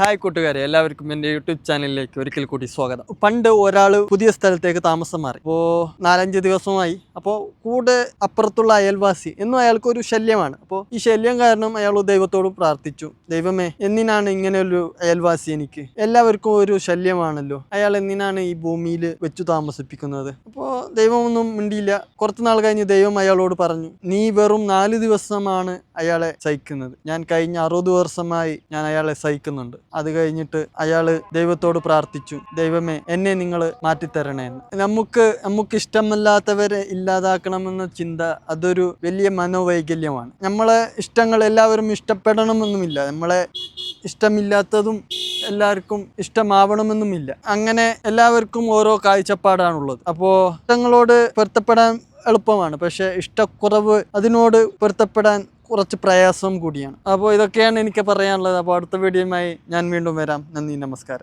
Hi കൂട്ടുകാരെ എല്ലാവർക്കും എന്റെ യൂട്യൂബ് ചാനലിലേക്ക് ഒരിക്കൽ കൂടി സ്വാഗതം. പണ്ട് ഒരാൾ പുതിയ സ്ഥലത്തേക്ക് താമസം മാറി. അപ്പോൾ നാലഞ്ച് ദിവസമായി. അപ്പോൾ കൂടെ അപ്പുറത്തുള്ള അയൽവാസി എന്നും അയാൾക്ക് ഒരു ശല്യമാണ്. അപ്പോൾ ഈ ശല്യം കാരണം അയാൾ ദൈവത്തോട് പ്രാർത്ഥിച്ചു. ദൈവമേ എന്തിനാണ് ഇങ്ങനെ ഒരു അയൽവാസി എനിക്ക്? എല്ലാവർക്കും ഒരു ശല്യമാണല്ലോ. അയാൾ എന്തിനാണ് ഈ ഭൂമിയിൽ വെച്ചു താമസിപ്പിക്കുന്നത്? അപ്പോൾ ദൈവമൊന്നും മിണ്ടിയില്ല. കുറച്ച് നാൾ കഴിഞ്ഞ് ദൈവം അയാളോട് പറഞ്ഞു നീ വെറും നാല് ദിവസമാണ് അയാളെ സഹിക്കുന്നത്. ഞാൻ കഴിഞ്ഞ അറുപത് വർഷമായി ഞാൻ അയാളെ സഹിക്കുന്നുണ്ട്. അത് കഴിഞ്ഞിട്ട് അയാൾ ദൈവത്തോട് പ്രാർത്ഥിച്ചു. ദൈവമേ എന്നെ നിങ്ങൾ മാറ്റിത്തരണേ നമുക്ക് നമുക്ക് ഇഷ്ടമല്ലാത്തവരെ ഇല്ലാതാക്കണമെന്ന ചിന്ത അതൊരു വലിയ മനോവൈകല്യമാണ്. നമ്മളെ ഇഷ്ടങ്ങൾ എല്ലാവരും ഇഷ്ടപ്പെടണമെന്നുമില്ല. നമ്മളെ ഇഷ്ടമില്ലാത്തതും എല്ലാവർക്കും ഇഷ്ടമാവണമെന്നുമില്ല. അങ്ങനെ എല്ലാവർക്കും ഓരോ കാഴ്ചപ്പാടാണുള്ളത്. അപ്പോൾ ഇഷ്ടങ്ങളോട് പൊരുത്തപ്പെടാൻ എളുപ്പമാണ്. പക്ഷേ ഇഷ്ടക്കുറവ് അതിനോട് പൊരുത്തപ്പെടാൻ കുറച്ച് പ്രയാസം കൂടിയാണ്. അപ്പോൾ ഇതൊക്കെയാണ് എനിക്ക് പറയാനുള്ളത്. അപ്പോൾ അടുത്ത വീഡിയോയുമായി ഞാൻ വീണ്ടും വരാം. നന്ദി നമസ്കാരം.